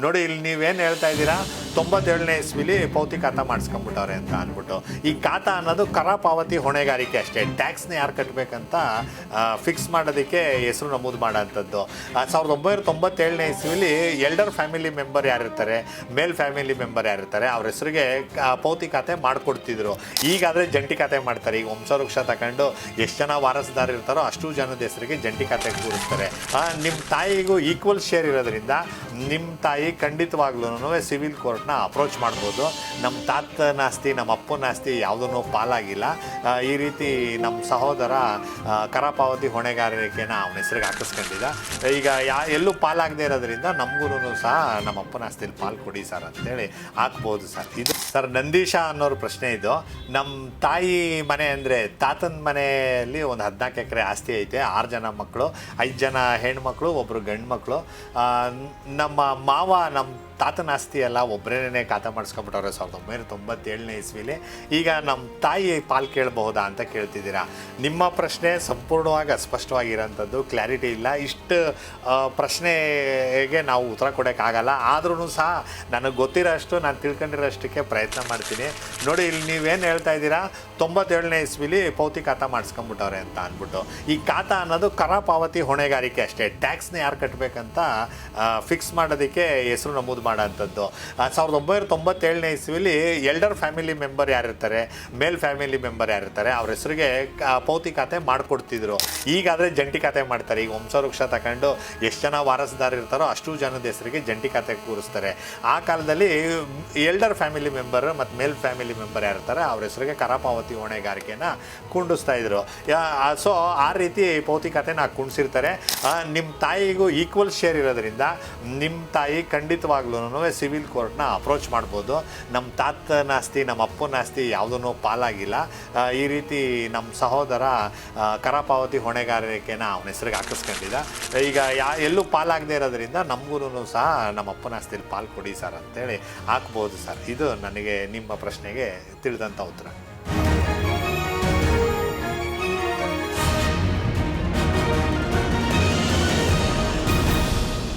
ನೋಡಿ ಇಲ್ಲಿ ನೀವೇನು ಹೇಳ್ತಾ ಇದ್ದೀರಾ? ತೊಂಬತ್ತೇಳನೇ ಇಸ್ವಿಲಿ ಪೌತಿ ಖಾತಾ ಮಾಡಿಸ್ಕೊಂಬಿಟ್ಟವ್ರೆ ಅಂತ ಅಂದ್ಬಿಟ್ಟು. ಈ ಖಾತಾ ಅನ್ನೋದು ಕರ ಪಾವತಿ ಹೊಣೆಗಾರಿಕೆ ಅಷ್ಟೇ. ಟ್ಯಾಕ್ಸ್ನ ಯಾರು ಕಟ್ಟಬೇಕಂತ ಫಿಕ್ಸ್ ಮಾಡೋದಕ್ಕೆ ಹೆಸರು ನಮೂದು ಮಾಡೋಂಥದ್ದು ಸಾವಿರದ ಒಂಬೈನೂರ ತೊಂಬತ್ತೇಳನೇ ಇಸ್ವಿಲಿ ಎಲ್ಡರ್ ಫ್ಯಾಮಿಲಿ ಮೆಂಬರ್ ಯಾರಿರ್ತಾರೆ ಮೇಲ್ ಫ್ಯಾಮಿಲಿ ಮೆಂಬರ್ ಯಾರಿರ್ತಾರೆ ಅವ್ರ ಹೆಸರಿಗೆ ಪೌತಿ ಖಾತೆ ಮಾಡಿಕೊಡ್ತಿದ್ರು. ಈಗಾದರೆ ಜಂಟಿ ಖಾತೆ ಮಾಡ್ತಾರೆ. ಈಗ ವಂಶವೃಕ್ಷ ತಗೊಂಡು ಎಷ್ಟು ಜನ ವಾರಸುದಾರ ಇರ್ತಾರೋ ಅಷ್ಟು ಜನದ ಹೆಸರಿಗೆ ಜಂಟಿ ಖಾತೆ ಕೂರಿಸ್ತಾರೆ. ನಿಮ್ಮ ತಾಯಿಗೂ ಈಕ್ವಲ್ ಶೇರ್ ಇರೋದ್ರಿಂದ ನಿಮ್ಮ ತಾಯಿ ಖಂಡಿತವಾಗ್ಲೂ ಸಿವಿಲ್ ಕೋರ್ಟ್ನ ಅಪ್ರೋಚ್ ಮಾಡ್ಬೋದು. ನಮ್ಮ ತಾತನ ಆಸ್ತಿ ನಮ್ಮ ಅಪ್ಪನ ಆಸ್ತಿ ಯಾವುದೂ ಪಾಲಾಗಿಲ್ಲ. ಈ ರೀತಿ ನಮ್ಮ ಸಹೋದರ ಕರಪಾವತಿ ಕರ ಹೊಣೆಗಾರಿಕೆನ ಅವನ ಹೆಸರಿಗೆ ಹಾಕಿಸ್ಕೊಂಡಿದ್ದ. ಈಗ ಯಾ, ಎಲ್ಲೂ ಪಾಲಾಗದೇ ಇರೋದ್ರಿಂದ ನಮಗೂ ಸಹ ನಮ್ಮ ಅಪ್ಪನ ಆಸ್ತಿಲಿ ಪಾಲು ಕೊಡಿ ಸರ್ ಅಂತೇಳಿ ಹಾಕ್ಬೋದು ಸರ್. ಇದು ಸರ್ ನಂದೀಶ ಅನ್ನೋರು ಪ್ರಶ್ನೆ ಇದು. ನಮ್ಮ ತಾಯಿ ಮನೆ ಅಂದರೆ ತಾತನ ಮನೆಯಲ್ಲಿ ಒಂದು ಹದಿನಾಲ್ಕು ಎಕರೆ ಆಸ್ತಿ ಐತೆ. ಆರು ಜನ ಮಕ್ಕಳು ಐದು ಜನ ಹೆಣ್ಮಕ್ಳು ಒಬ್ಬರು ಗಂಡು ಮಕ್ಕಳು ನಮ್ಮ ಮಾವ ನಮ್ಮ ತಾತನ ಆಸ್ತಿ ಎಲ್ಲ ಒಬ್ಬರೇನೆ ಖಾತಾ ಮಾಡಿಸ್ಕೊಂಬಿಟ್ಟವ್ರೆ ಸಾವಿರದ ಒಂಬೈನೂರ ತೊಂಬತ್ತೇಳನೇ ಇಸ್ವಿಲಿ. ಈಗ ನಮ್ಮ ತಾಯಿ ಪಾಲ್ ಕೇಳಬಹುದಾ ಅಂತ ಕೇಳ್ತಿದ್ದೀರಾ. ನಿಮ್ಮ ಪ್ರಶ್ನೆ ಸಂಪೂರ್ಣವಾಗಿ ಅಸ್ಪಷ್ಟವಾಗಿರೋಂಥದ್ದು, ಕ್ಲಾರಿಟಿ ಇಲ್ಲ. ಇಷ್ಟು ಪ್ರಶ್ನೆಗೆ ನಾವು ಉತ್ತರ ಕೊಡೋಕ್ಕಾಗಲ್ಲ. ಆದ್ರೂ ಸಹ ನನಗೆ ಗೊತ್ತಿರೋಷ್ಟು, ನಾನು ತಿಳ್ಕೊಂಡಿರೋಷ್ಟಕ್ಕೆ ಪ್ರಯತ್ನ ಮಾಡ್ತೀನಿ. ನೋಡಿ, ಇಲ್ಲಿ ನೀವೇನು ಹೇಳ್ತಾ ಇದ್ದೀರಾ, ತೊಂಬತ್ತೇಳನೇ ಇಸ್ವಿಲಿ ಪೌತಿ ಖಾತಾ ಮಾಡಿಸ್ಕೊಂಬಿಟ್ಟವ್ರೆ ಅಂತ ಅಂದ್ಬಿಟ್ಟು. ಈ ಖಾತಾ ಅನ್ನೋದು ಕರ ಪಾವತಿ ಹೊಣೆಗಾರಿಕೆ ಅಷ್ಟೇ. ಟ್ಯಾಕ್ಸ್ನ ಯಾರು ಕಟ್ಟಬೇಕಂತ ಫಿಕ್ಸ್ ಮಾಡೋದಕ್ಕೆ ಹೆಸರು ನಮೂದು ಮಾಡೋಂಥದ್ದು. ಸಾವಿರದ ಒಂಬೈನೂರ ತೊಂಬತ್ತೇಳನೇ ಇಸ್ವಿಲಿ ಎಲ್ಡರ್ ಫ್ಯಾಮಿಲಿ ಮೆಂಬರ್ ಯಾರಿರ್ತಾರೆ, ಮೇಲ್ ಫ್ಯಾಮಿಲಿ ಮೆಂಬರ್ ಯಾರಿರ್ತಾರೆ, ಅವ್ರ ಹೆಸರಿಗೆ ಪೌತಿ ಖಾತೆ ಮಾಡಿಕೊಡ್ತಿದ್ರು. ಈಗಾದರೆ ಜಂಟಿ ಖಾತೆ ಮಾಡ್ತಾರೆ. ಈಗ ವಂಶವೃಕ್ಷ ತಗೊಂಡು ಎಷ್ಟು ಜನ ವಾರಸದಾರ ಇರ್ತಾರೋ ಅಷ್ಟು ಜನದ ಹೆಸರಿಗೆ ಜಂಟಿ ಖಾತೆ ಕೂರಿಸ್ತಾರೆ. ಆ ಕಾಲದಲ್ಲಿ ಎಲ್ಡರ್ ಫ್ಯಾಮಿಲಿ ಮೆಂಬರ್ ಮತ್ತು ಮೇಲ್ ಫ್ಯಾಮಿಲಿ ಮೆಂಬರ್ ಯಾರಿರ್ತಾರೆ, ಅವ್ರ ಹೆಸರಿಗೆ ಕರಪಾವತಿ ಹೊಣೆಗಾರಿಕೆನ ಕುಂಡಿಸ್ತಾ ಇದ್ರು. ಸೊ ಆ ರೀತಿ ಪೌತಿ ಖಾತೆನ ಕುಣಿಸಿರ್ತಾರೆ ನಿಮ್ಮ ತಾಯಿಗೂ ಈಕ್ವಲ್ ಶೇರ್ ಇರೋದ್ರಿಂದ ನಿಮ್ಮ ತಾಯಿ ಖಂಡಿತವಾಗ್ಲೂ ಸಿವಿಲ್ ಕೋರ್ಟ್ನ ಅಪ್ರೋಚ್ ಮಾಡ್ಬೋದು. ನಮ್ಮ ತಾತನ ಆಸ್ತಿ ನಮ್ಮ ಅಪ್ಪನ ಆಸ್ತಿ ಯಾವುದೂ ಪಾಲಾಗಿಲ್ಲ. ಈ ರೀತಿ ನಮ್ಮ ಸಹೋದರ ಕರಾಪಾವತಿ ಕರ ಪಾವತಿ ಹೊಣೆಗಾರಿಕೆನ ಅವನ ಹೆಸರಿಗೆ ಹಾಕಿಸ್ಕೊಂಡಿದ್ದ. ಈಗ ಯಾ, ಎಲ್ಲೂ ಪಾಲಾಗದೇ ಇರೋದ್ರಿಂದ ನಮಗೂ ಸಹ ನಮ್ಮ ಅಪ್ಪನ ಆಸ್ತಿಲಿ ಪಾಲು ಕೊಡಿ ಸರ್ ಅಂತೇಳಿ ಹಾಕ್ಬೋದು ಸರ್. ಇದು ನನಗೆ, ನಿಮ್ಮ ಪ್ರಶ್ನೆಗೆ ತಿಳಿದಂಥ ಉತ್ತರ.